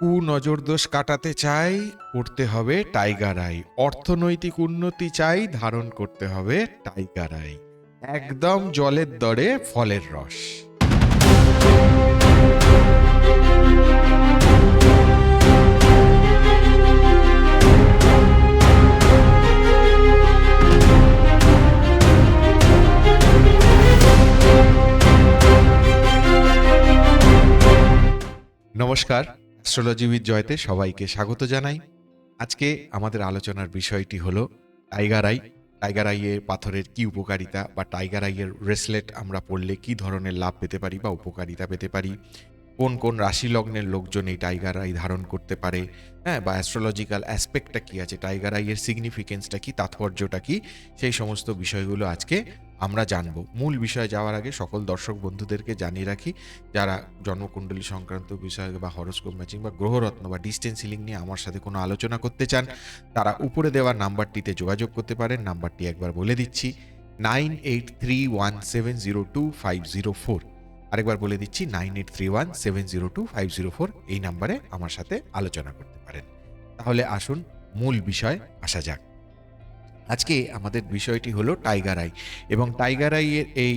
কু নজর দোষ কাটাতে চাই করতে হবে টাইগার আই। অর্থনৈতিক উন্নতি চাই, ধারণ করতে হবে টাইগার আই। একদম জলের দরে ফলের রস। নমস্কার। অ্যাস্ট্রোলজিবিদ জয়তে সবাইকে স্বাগত জানাই। আজকে আমাদের আলোচনার বিষয়টি হল টাইগার আই। টাইগার আইয়ের পাথরের কি উপকারিতা বা টাইগার আইয়ের ব্রেসলেট আমরা পড়লে কি ধরনের লাভ পেতে পারি বা উপকারিতা পেতে পারি? কোন কোন রাশি লগ্নের লোকজন এই টাইগার আই ধারণ করতে পারে? হ্যাঁ বা অ্যাস্ট্রোলজিক্যাল অ্যাসপেক্টটা কী আছে? টাইগার আইয়ের সিগনিফিকেন্সটা কি? তাৎপর্যটা কি? সেই সমস্ত বিষয়গুলো আজকে আমরা জানব। মূল বিষয়ে যাওয়ার আগে সকল দর্শক বন্ধুদেরকে জানিয়ে রাখি, যারা জন্মকুণ্ডলী সংক্রান্ত বিষয় বা হরস্কোপ ম্যাচিং বা গ্রহরত্ন বা ডিস্টেন্স হিলিং নিয়ে আমার সাথে কোনো আলোচনা করতে চান, তারা উপরে দেওয়া নাম্বারটিতে যোগাযোগ করতে পারেন। নাম্বারটি একবার বলে দিচ্ছি, nine eight three one seven zero two five zero four. আরেকবার বলে দিচ্ছি, nine eight three one seven zero two five zero four এই নাম্বারে আমার সাথে আলোচনা করতে পারেন। তাহলে আসুন, মূল বিষয় আসা যাক। আজকে আমাদের বিষয়টি হলো টাইগার আই এবং টাইগার আইয়ের এই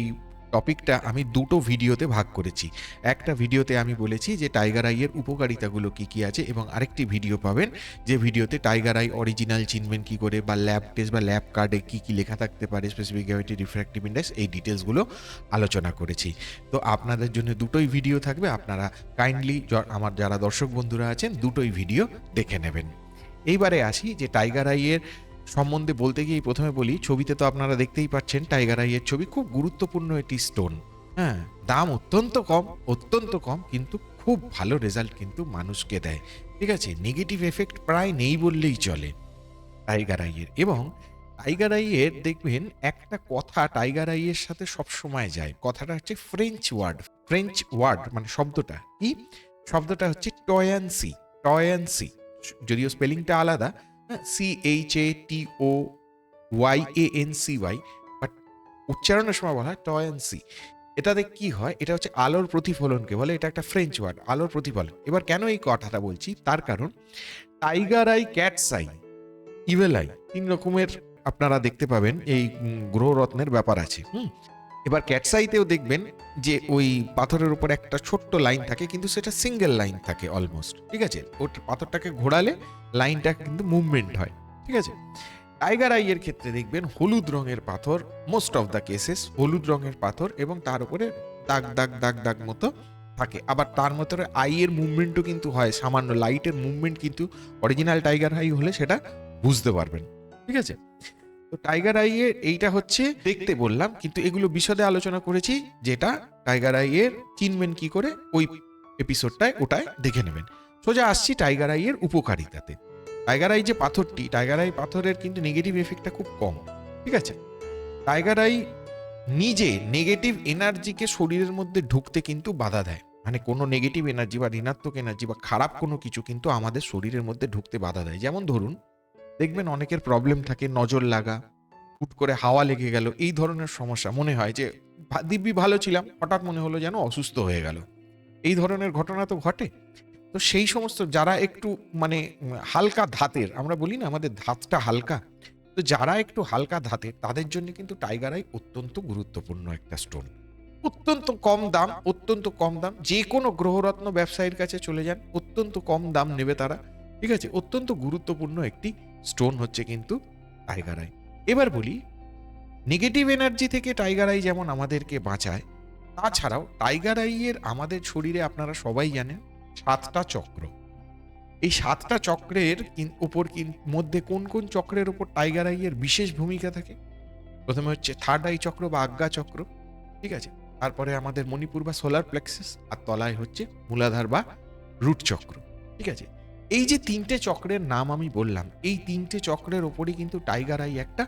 টপিকটা আমি দুটো ভিডিওতে ভাগ করেছি। একটা ভিডিওতে আমি বলেছি যে টাইগার আইয়ের উপকারিতাগুলো কি কি আছে এবং আরেকটি ভিডিও পাবেন যে ভিডিওতে টাইগার আই অরিজিনাল চিনবেন কি করে বা ল্যাব টেস্ট বা ল্যাব কার্ডে কি কি লেখা থাকতে পারে স্পেসিফিক গ্র্যাভিটি রিফ্র্যাক্টিভ ইন্ডেক্স এই ডিটেলসগুলো আলোচনা করেছি। তো আপনাদের জন্য দুটোই ভিডিও থাকবে, আপনারা কাইন্ডলি আমার যারা দর্শক বন্ধুরা আছেন দুটোই ভিডিও দেখে নেবেন। এইবারে আসি যে টাইগার আইয়ের সম্বন্ধে বলতে গিয়ে প্রথমে বলি, ছবিতে তো আপনারা দেখতেই পাচ্ছেন টাইগার আইয়ের ছবি, খুব গুরুত্বপূর্ণ একটি স্টোন হ্যাঁ দাম অত্যন্ত কম অত্যন্ত কম, কিন্তু খুব ভালো রেজাল্ট কিন্তু মানুষকে দেয়। ঠিক আছে নেগেটিভ এফেক্ট প্রায় নেই বললেই চলে টাইগার আইয়ের এবং টাইগার আইয়ের দেখবেন, একটা কথা টাইগার আইয়ের সাথে সব সময় যায়। কথাটা হচ্ছে ফ্রেঞ্চ ওয়ার্ড ফ্রেঞ্চ ওয়ার্ড মানে শব্দটা কি? শব্দটা হচ্ছে টয়ানসি টয়ানসি যদিও স্পেলিংটা আলাদা C T O Y A N C Y but উচ্চারণের সময় বলা হয় টয়ানসি। এটাতে কি হয়? এটা হচ্ছে আলোর প্রতিফলনকে বলে, এটা একটা ফ্রেঞ্চ ওয়ার্ড আলোর প্রতিফলন। এবার কেন এই কথাটা বলছি? তার কারণ tiger eye cat's eye evil eye তিন রকমের আপনারা দেখতে পাবেন, এই গ্রহরত্নের ব্যাপার আছে। হুম? এবার ক্যাটসাইতেও দেখবেন যে ওই পাথরের উপর একটা ছোট্ট লাইন থাকে, কিন্তু সেটা সিঙ্গেল লাইন থাকে অলমোস্ট ঠিক আছে? ওর পাথরটাকে ঘোরালে লাইনটা কিন্তু মুভমেন্ট হয়, ঠিক আছে? টাইগার আইয়ের ক্ষেত্রে দেখবেন হলুদ রঙের পাথর মোস্ট অফ দ্য কেসেস হলুদ রঙের পাথর এবং তার উপরে দাগ দাগ দাগ দাগ মতো থাকে। আবার তার মতো আইয়ের মুভমেন্টও কিন্তু হয়, সামান্য লাইটের মুভমেন্ট কিন্তু অরিজিনাল টাইগার আই হলে সেটা বুঝতে পারবেন, ঠিক আছে? তো টাইগার আইয়ের এইটা হচ্ছে দেখতে বললাম, কিন্তু এগুলো বিশদে আলোচনা করেছি, যেটা টাইগার আইয়ের চিনবেন কি করে, ওই এপিসোডটায় ওটায় দেখে নেবেন। সোজা আসছি টাইগার আইয়ের উপকারিতাতে। টাইগার আই যে পাথরটি, টাইগার আই পাথরের কিন্তু নেগেটিভ এফেক্টটা খুব কম, ঠিক আছে? টাইগার আই নিজে নেগেটিভ এনার্জিকে শরীরের মধ্যে ঢুকতে কিন্তু বাধা দেয়। মানে কোনো নেগেটিভ এনার্জি বা ঋণাত্মক এনার্জি বা খারাপ কোনো কিছু কিন্তু আমাদের শরীরের মধ্যে ঢুকতে বাধা দেয়। যেমন ধরুন দেখবেন অনেকের প্রবলেম থাকে, নজর লাগা, হুট করে হাওয়া লেগে গেল, এই ধরনের সমস্যা। মনে হয় যে দিব্যি ভালো ছিলাম, হঠাৎ মনে হলো যেন অসুস্থ হয়ে গেল। এই ধরনের ঘটনা তো ঘটে। তো সেই সমস্ত যারা একটু মানে হালকা ধাতের, আমরা বলি না আমাদের ধাতটা হালকা, তো যারা একটু হালকা ধাতের, তাদের জন্য কিন্তু টাইগার আই অত্যন্ত গুরুত্বপূর্ণ একটা স্টোন অত্যন্ত কম দাম, অত্যন্ত কম দাম, যে কোনো গ্রহরত্ন ব্যবসায়ীর কাছে চলে যান, অত্যন্ত কম দাম নেবে তারা, ঠিক আছে? অত্যন্ত গুরুত্বপূর্ণ একটি স্টোন হচ্ছে কিন্তু টাইগার আই এবার বলি নেগেটিভ এনার্জি থেকে টাইগার আই যেমন আমাদেরকে বাঁচায়, তাছাড়াও টাইগার আইয়ের আমাদের শরীরে আপনারা সবাই জানেন সাতটা চক্র। এই সাতটা চক্রের উপর মধ্যে কোন কোন চক্রের উপর টাইগার আইয়ের বিশেষ ভূমিকা থাকে? প্রথমে হচ্ছে থার্ড আই চক্র বা আজ্ঞা চক্র, ঠিক আছে? তারপরে আমাদের মণিপুর বা সোলার প্লেক্সাস আর তলায় হচ্ছে মূলাধার বা রুট চক্র, ঠিক আছে? এই যে তিনটে চক্রের নাম আমি বললাম, এই তিনটে চক্রের ওপরই কিন্তু টাইগার আই একটা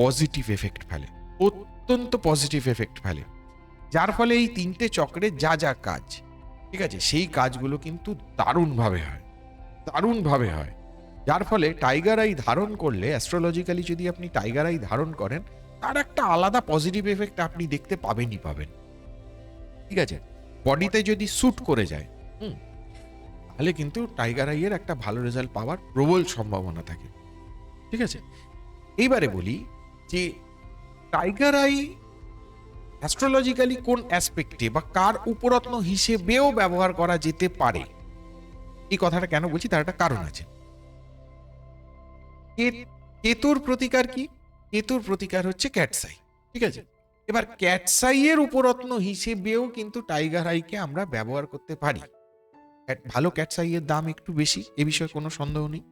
পজিটিভ এফেক্ট ফেলে, অত্যন্ত পজিটিভ এফেক্ট ফেলে। যার ফলে এই তিনটে চক্রে যা যা কাজ, ঠিক আছে, সেই কাজগুলো কিন্তু দারুণভাবে হয় দারুণভাবে হয়। যার ফলে টাইগার আই ধারণ করলে অ্যাস্ট্রোলজিক্যালি যদি আপনি টাইগার আই ধারণ করেন, তার একটা আলাদা পজিটিভ এফেক্ট আপনি দেখতে পাবেনই পাবেন। ঠিক আছে, বডিতে যদি স্যুট করে যায়, হুম তাহলে কিন্তু টাইগার আইয়ের একটা ভালো রেজাল্ট পাওয়ার প্রবল সম্ভাবনা থাকে। ঠিক আছে? এইবারে বলি যে টাইগার আই অ্যাস্ট্রোলজিক্যালি কোন অ্যাসপেক্টে বা কার উপরত্ন হিসেবেও ব্যবহার করা যেতে পারে? এই কথাটা কেন বলছি? তার একটা কারণ আছে। কেতুর প্রতিকার কি? কেতুর প্রতিকার হচ্ছে ক্যাটসাই ঠিক আছে? এবার ক্যাটসাইয়ের উপরত্ন হিসেবেও কিন্তু টাইগার আইকে আমরা ব্যবহার করতে পারি। ভালো ক্যাটসাইয়ের দাম একটু বেশি, এ বিষয়ে কোনো সন্দেহ নেই।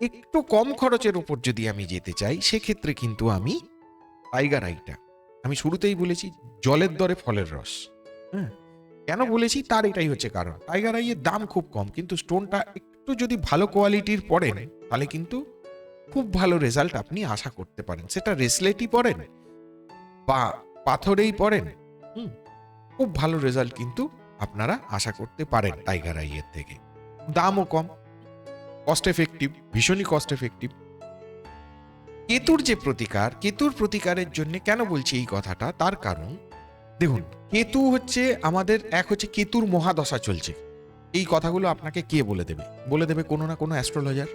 একটু কম খরচের উপর যদি আমি যেতে চাই, সেক্ষেত্রে কিন্তু আমি টাইগার আইটা আমি শুরুতেই বলেছি, জলের দরে ফলের রস। হ্যাঁ কেন বলেছি? তার এটাই হচ্ছে কারণ। টাইগার আইয়ের দাম খুব কম, কিন্তু স্টোনটা একটু যদি ভালো কোয়ালিটির পড়েন, তাহলে কিন্তু খুব ভালো রেজাল্ট আপনি আশা করতে পারেন। সেটা রেসলেটই পড়েন, বা পাথরেই পড়েন, হুম, খুব ভালো রেজাল্ট কিন্তু আপনারা আশা করতে পারেন টাইগার আইয়ের থেকে। দামও কম কস্ট এফেক্টিভ ভীষণই কস্ট এফেক্টিভ কেতুর যে প্রতিকার, কেতুর প্রতিকারের জন্য কেন বলছি এই কথাটা? তার কারণ, দেখুন, কেতু হচ্ছে আমাদের এক হচ্ছে কেতুর মহাদশা চলছে। এই কথাগুলো আপনাকে কে বলে দেবে? বলে দেবে কোনো না কোনো অ্যাস্ট্রোলজার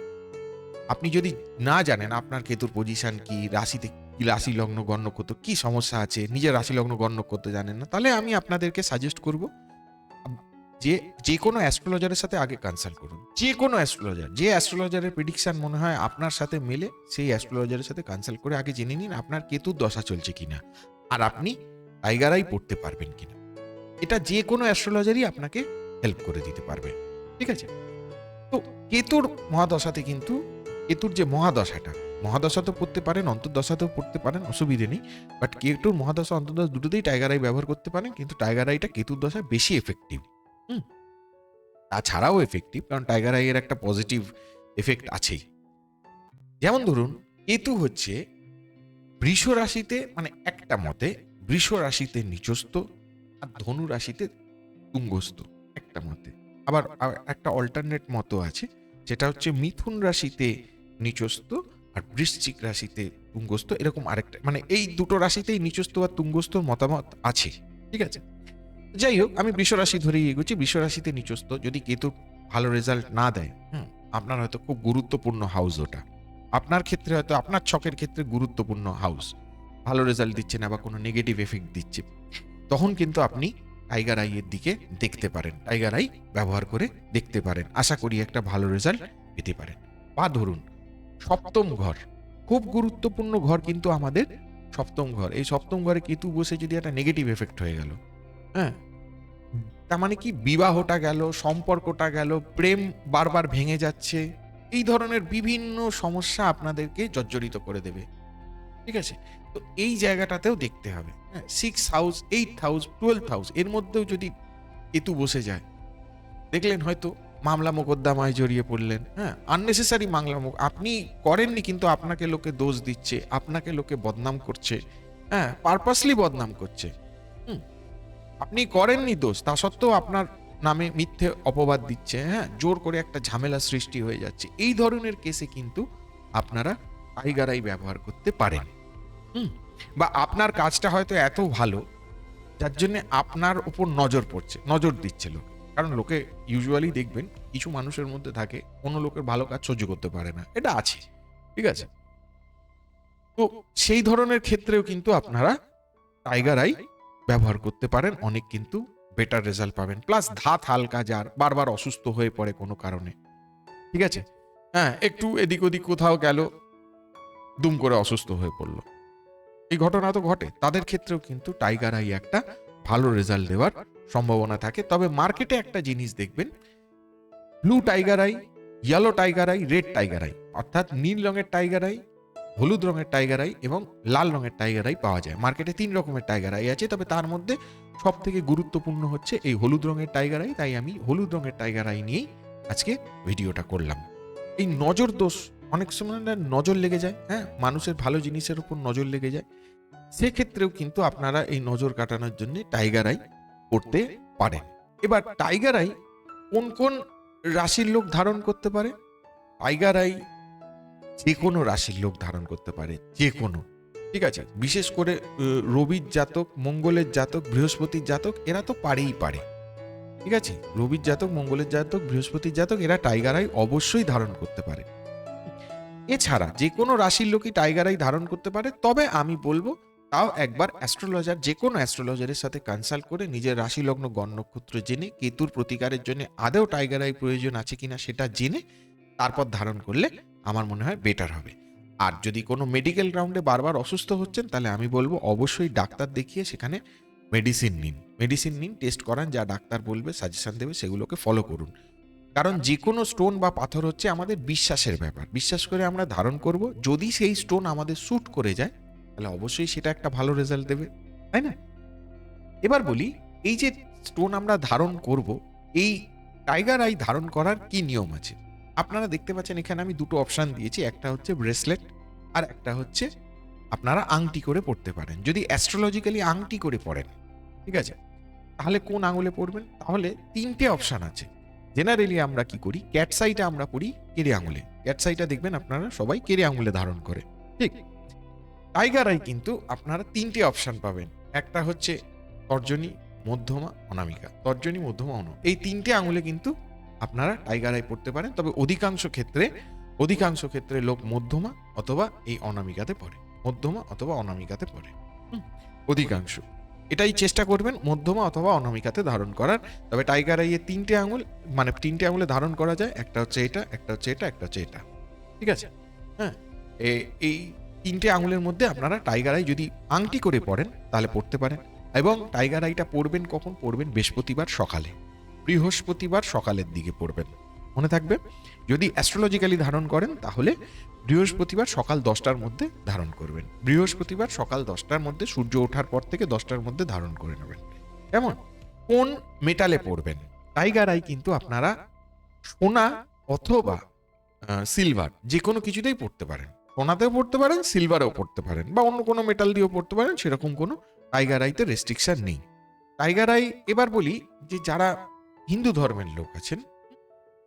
আপনি যদি না জানেন আপনার কেতুর পজিশন কি, রাশিতে কি রাশি লগ্ন গণ্য করতে, কী সমস্যা আছে, নিজের রাশি লগ্ন গণ্য করতে জানেন না, তাহলে আমি আপনাদেরকে সাজেস্ট করব যে যে কোনো অ্যাস্ট্রোলজারের সাথে আগে কনসাল্ট করুন। যে কোনো অ্যাস্ট্রোলজার যে অ্যাস্ট্রোলজারের প্রেডিকশন মনে হয় আপনার সাথে মেলে, সেই অ্যাস্ট্রোলজারের সাথে কনসাল্ট করে আগে জেনে নিন আপনার কেতুর দশা চলছে কিনা। আর আপনি টাইগারাই পড়তে পারবেন কিনা। এটা যে কোনো অ্যাস্ট্রোলজারই আপনাকে হেল্প করে দিতে পারবে। ঠিক আছে? তো কেতুর মহাদশাতে কিন্তু, কেতুর যে মহাদশাটা, মহাদশা তো পড়তে পারেন, অন্তর্দশাতেও পড়তে পারেন, অসুবিধে নেই। বাট কেতুর মহাদশা, অন্তর্দশা দুটোতেই টাইগার আই ব্যবহার করতে পারেন, কিন্তু টাইগার আইটা কেতুর দশায় বেশি এফেক্টিভ তাছাড়াও এফেক্টিভ কারণ টাইগার আইয়ের একটা পজিটিভ এফেক্ট আছেই। যেমন ধরুন, কেতু হচ্ছে বৃষ রাশিতে মানে একটা মতে বৃষ রাশিতে নিচস্থ আর ধনু রাশিতে তুঙ্গস্থ, একটা মতে। আবার একটা অল্টারনেট মতো আছে, যেটা হচ্ছে মিথুন রাশিতে নিচস্থ আর বৃশ্চিক রাশিতে তুঙ্গস্থ, এরকম আরেকটা মানে এই দুটো রাশিতেই নিচস্থ আর তুঙ্গস্থ মতামত আছে, ঠিক আছে? যাই হোক, আমি বৃষ রাশি ধরেই এগোচ্ছি বৃষ রাশিতে নিচস্থ। যদি কেতু ভালো রেজাল্ট না দেয়, হুম, আপনার হয়তো খুব গুরুত্বপূর্ণ হাউস ওটা। আপনার ক্ষেত্রে হয়তো, আপনার ছকের ক্ষেত্রে গুরুত্বপূর্ণ হাউস ভালো রেজাল্ট দিচ্ছে না বা কোনো নেগেটিভ এফেক্ট দিচ্ছে। তখন কিন্তু আপনি টাইগার আইয়ের দিকে দেখতে পারেন। টাইগার আই ব্যবহার করে দেখতে পারেন। আশা করি একটা ভালো রেজাল্ট পেতে পারেন। বা ধরুন, সপ্তম ঘর। খুব গুরুত্বপূর্ণ ঘর কিন্তু আমাদের সপ্তম ঘর। এই সপ্তম ঘরে কেতু বসে যদি একটা নেগেটিভ এফেক্ট হয়ে গেল হ্যাঁ। তার মানে কি? বিবাহটা গেল, সম্পর্কটা গেল, প্রেম বারবার ভেঙে যাচ্ছে, এই ধরনের বিভিন্ন সমস্যা আপনাদেরকে জর্জরিত করে দেবে। ঠিক আছে? তো এই জায়গাটাতেও দেখতে হবে। হ্যাঁ six house eight house twelve house এর মধ্যেও যদি কেতু বসে যায়, দেখলেন হয়তো মামলা মোকদ্দমায় জড়িয়ে পড়লেন। হ্যাঁ আননেসেসারি মামলা আপনি করেননি কিন্তু আপনাকে লোকে দোষ দিচ্ছে, আপনাকে লোকে বদনাম করছে। হ্যাঁ পারপাসলি বদনাম করছে। আপনি করেননি দোষ, তা সত্ত্বেও আপনার নামে মিথ্যে অপবাদ দিচ্ছে হ্যাঁ? জোর করে একটা ঝামেলা সৃষ্টি হয়ে যাচ্ছে। এই ধরনের কেসে কিন্তু আপনারা টাইগারাই ব্যবহার করতে পারেন। হুম? বা আপনার কাজটা হয়তো এত ভালো, যার জন্য আপনার উপর নজর পড়ছে, নজর দিচ্ছে লোক। কারণ লোকে ইউজুয়ালি দেখবেন, কিছু মানুষের মধ্যে থাকে কোনো লোকের ভালো কাজ সহ্য করতে পারে না। এটা আছে, ঠিক আছে? তো সেই ধরনের ক্ষেত্রেও কিন্তু আপনারা টাইগার আই ব্যবহার করতে পারেন, অনেক কিন্তু বেটার রেজাল্ট পাবেন। প্লাস ধাত হালকা, যার বারবার অসুস্থ হয়ে পড়ে কোনো কারণে। ঠিক আছে? হ্যাঁ একটু এদিক ওদিক কোথাও গেল, দুম করে অসুস্থ হয়ে পড়ল। এই ঘটনা তো ঘটে। তাদের ক্ষেত্রেও কিন্তু টাইগার আই একটা ভালো রেজাল্ট দেওয়ার সম্ভাবনা থাকে। তবে মার্কেটে একটা জিনিস দেখবেন blue tiger eye yellow tiger eye red tiger eye অর্থাৎ নীল রঙের টাইগার আই হলুদ রঙের টাইগার আই এবং লাল রঙের টাইগার আই পাওয়া যায়। মার্কেটে তিন রকমের টাইগার আই আছে, তবে তার মধ্যে সব থেকে গুরুত্বপূর্ণ হচ্ছে এই হলুদ রঙের টাইগার আই তাই আমি হলুদ রঙের টাইগার আই নিয়েই আজকে ভিডিওটা করলাম। এই নজর দোষ, অনেক সময় নজর লেগে যায় হ্যাঁ? মানুষের ভালো জিনিসের উপর নজর লেগে যায়। সেক্ষেত্রেও কিন্তু আপনারা এই নজর কাটানোর জন্য টাইগার আই করতে পারেন। এবার টাইগার আই কোন কোন রাশির লোক ধারণ করতে পারে? টাইগার আই যে কোনো রাশির লোক ধারণ করতে পারে যে কোনো। ঠিক আছে? বিশেষ করে রবির জাতক মঙ্গলের জাতক বৃহস্পতির জাতক এরা তো পারেই পারে। ঠিক আছে? রবির জাতক মঙ্গলের জাতক বৃহস্পতির জাতক এরা টাইগার আই অবশ্যই ধারণ করতে পারে। এছাড়া যে কোনো রাশির লোকই টাইগার আই ধারণ করতে পারে তবে আমি বলব তাও একবার অ্যাস্ট্রোলজার যে কোনো অ্যাস্ট্রোলজারের সাথে কনসাল্ট করে নিজের রাশি লগ্ন গণ নক্ষত্র জেনে কেতুর প্রতিকারের জন্য আদেও টাইগার আই প্রয়োজন আছে কিনা সেটা জেনে তারপর ধারণ করলে আমার মনে হয় বেটার হবে। আর যদি কোনো মেডিকেল গ্রাউন্ডে বারবার অসুস্থ হচ্ছেন তাহলে আমি বলব অবশ্যই ডাক্তার দেখিয়ে সেখানে মেডিসিন নিন। মেডিসিন নিন টেস্ট করান যা ডাক্তার বলবে সাজেশন দেবে সেগুলোকে ফলো করুন। কারণ যে কোনো স্টোন বা পাথর হচ্ছে আমাদের বিশ্বাসের ব্যাপার। বিশ্বাস করে আমরা ধারণ করব যদি সেই স্টোন আমাদের স্যুট করে যায় তাহলে অবশ্যই সেটা একটা ভালো রেজাল্ট দেবে তাই না? এবার বলি এই যে স্টোন আমরা ধারণ করব এই টাইগার আই ধারণ করার কি নিয়ম আছে? আপনারা দেখতে পাচ্ছেন এখানে আমি দুটো অপশান দিয়েছি, একটা হচ্ছে ব্রেসলেট আর একটা হচ্ছে আপনারা আংটি করে পড়তে পারেন। যদি অ্যাস্ট্রোলজিক্যালি আংটি করে পড়েন, ঠিক আছে? তাহলে কোন আঙুলে পড়বেন? তাহলে তিনটে অপশান আছে। জেনারেলি আমরা কি করি? ক্যাট সাইটা আমরা পড়ি কেড়ে আঙুলে। ক্যাটসাইটা দেখবেন আপনারা সবাই কেড়ে আঙুলে ধারণ করে, ঠিক? টাইগার আই কিন্তু আপনারা তিনটে অপশান পাবেন। একটা হচ্ছে তর্জনী, মধ্যমা, অনামিকা। তর্জনী, মধ্যমা অন এই তিনটে আঙুলে কিন্তু আপনারা টাইগার আই পড়তে পারেন, তবে অধিকাংশ ক্ষেত্রে অধিকাংশ ক্ষেত্রে লোক মধ্যমা অথবা এই অনামিকাতে পড়ে, মধ্যমা অথবা অনামিকাতে পড়ে। অধিকাংশ। এটাই চেষ্টা করবেন মধ্যমা অথবা অনামিকাতে ধারণ করার, তবে টাইগার আইয়ে তিনটে আঙুল মানে তিনটে আঙুলে ধারণ করা যায়, একটা হচ্ছে এটা, একটা হচ্ছে এটা, একটা হচ্ছে এটা। ঠিক আছে? হ্যাঁ এই তিনটে আঙুলের মধ্যে আপনারা টাইগার আই যদি আংটি করে পড়েন, তাহলে পড়তে পারেন। এবং টাইগার আইটা পড়বেন কখন? পড়বেন বৃহস্পতিবার সকালে। বৃহস্পতিবার সকালের দিকে পড়বেন। মনে থাকবে? যদি অ্যাস্ট্রোলজিক্যালি ধারণ করেন, তাহলে বৃহস্পতিবার সকাল দশটার মধ্যে ধারণ করবেন। বৃহস্পতিবার সকাল দশটার মধ্যে সূর্য ওঠার পর থেকে দশটার মধ্যে ধারণ করে নেবেন। কেমন? কোন মেটালে পড়বেন? টাইগার আই কিন্তু আপনারা সোনা অথবা সিলভার যে কোনো কিছুতেই পড়তে পারেন। সোনাতেও পড়তে পারেন সিলভারেও পড়তে পারেন বা অন্য কোনো মেটাল দিয়েও পড়তে পারেন, সেরকম কোনো টাইগার আইতে রেস্ট্রিকশন নেই। টাইগার আই এবার বলি যে যারা হিন্দু ধর্মের লোক আছেন।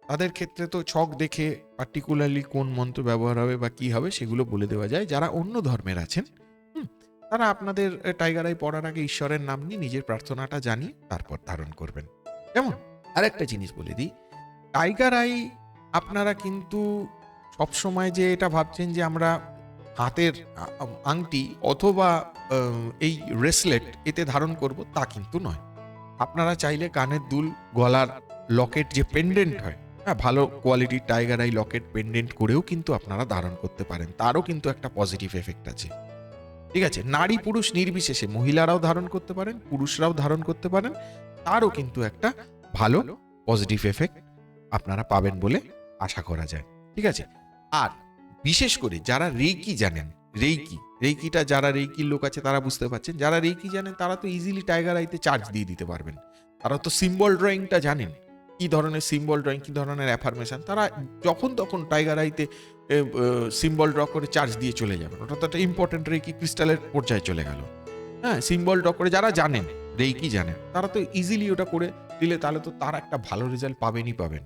তাদের ক্ষেত্রে তো ছক দেখে পার্টিকুলারলি কোন মন্ত্র ব্যবহার হবে বা কি হবে সেগুলো বলে দেওয়া যায়। যারা অন্য ধর্মের আছেন তারা আপনাদের টাইগার আই পড়ার আগে ঈশ্বরের নাম নিয়ে নিজের প্রার্থনাটা জানিয়ে তারপর ধারণ করবেন। কেমন আরেকটা জিনিস বলে দিই টাইগার আই আপনারা কিন্তু সবসময় যে এটা ভাবছেন যে আমরা হাতের আংটি অথবা এই রেসলেট এতে ধারণ করব তা কিন্তু নয়। আপনারা চাইলে কানের দুল, গলার লকেট যে পেন্ডেন্ট হয় হ্যাঁ ভালো কোয়ালিটির টাইগার আই লকেট পেন্ডেন্ট করেও কিন্তু আপনারা ধারণ করতে পারেন। তারও কিন্তু একটা পজিটিভ এফেক্ট আছে। ঠিক আছে, নারী পুরুষ নির্বিশেষে মহিলারাও ধারণ করতে পারেন, পুরুষরাও ধারণ করতে পারেন, তারও কিন্তু একটা ভালো পজিটিভ এফেক্ট আপনারা পাবেন বলে আশা করা যায়। ঠিক আছে, আর বিশেষ করে যারা রেইকি জানেন রেইকি। রেইকিটা যারা রেইকির লোক আছে, তারা বুঝতে পারছেন। যারা রেইকি জানেন, তারা তো ইজিলি টাইগার আইতে চার্জ দিয়ে দিতে পারবেন। তারা তো সিম্বল ড্রয়িংটা জানেন। কি ধরনের সিম্বল ড্রয়িং কী ধরনের অ্যাফার্মেশন তারা যখন তখন টাইগার আইতে সিম্বল ড্র করে চার্জ দিয়ে চলে যাবেন। ওটা তো একটা ইম্পর্টেন্ট রেইকি ক্রিস্টালের পর্যায়ে চলে গেল। হ্যাঁ সিম্বল ড্র করে যারা জানেন, রেইকি জানেন, তারা তো ইজিলি ওটা করে দিলে তাহলে তো তারা একটা ভালো রেজাল্ট পাবেনই পাবেন।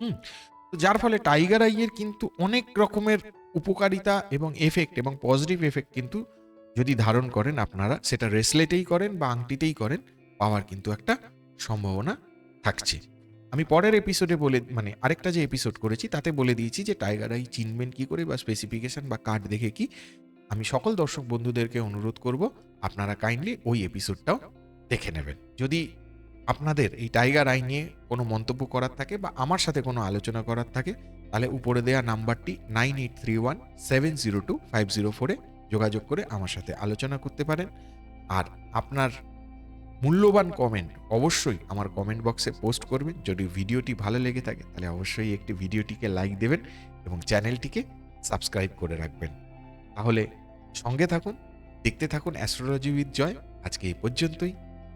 হুম যার ফলে টাইগার আইয়ের কিন্তু অনেক রকমের উপকারিতা এবং এফেক্ট এবং পজিটিভ এফেক্ট কিন্তু যদি ধারণ করেন আপনারা, সেটা রেসলেটেই করেন বা আংটিতেই করেন, পাওয়ার কিন্তু একটা সম্ভাবনা থাকছে। আমি পরের এপিসোডে বলে মানে আরেকটা যে এপিসোড করেছি, তাতে বলে দিয়েছি যে টাইগার আই চিনবেন কী করে বা স্পেসিফিকেশান বা কার্ড দেখে কি। আমি সকল দর্শক বন্ধুদেরকে অনুরোধ করব, আপনারা কাইন্ডলি ওই এপিসোডটাও দেখে নেবেন। যদি আপনাদের এই টাইগার আই নিয়ে কোনো মন্তব্য করার থাকে বা আমার সাথে কোনো আলোচনা করার থাকে, তাহলে উপরে দেওয়া নাম্বারটি nine eight three one seven zero two five zero ফোরে যোগাযোগ করে আমার সাথে আলোচনা করতে পারেন। আর আপনার মূল্যবান কমেন্ট অবশ্যই আমার কমেন্ট বক্সে পোস্ট করবেন। যদি ভিডিওটি ভালো লেগে থাকে, তাহলে অবশ্যই একটি ভিডিওটিকে লাইক দেবেন এবং চ্যানেলটিকে সাবস্ক্রাইব করে রাখবেন। তাহলে সঙ্গে থাকুন, দেখতে থাকুন অ্যাস্ট্রোলজি উইথ জয় আজকে এই পর্যন্তই,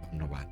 ধন্যবাদ।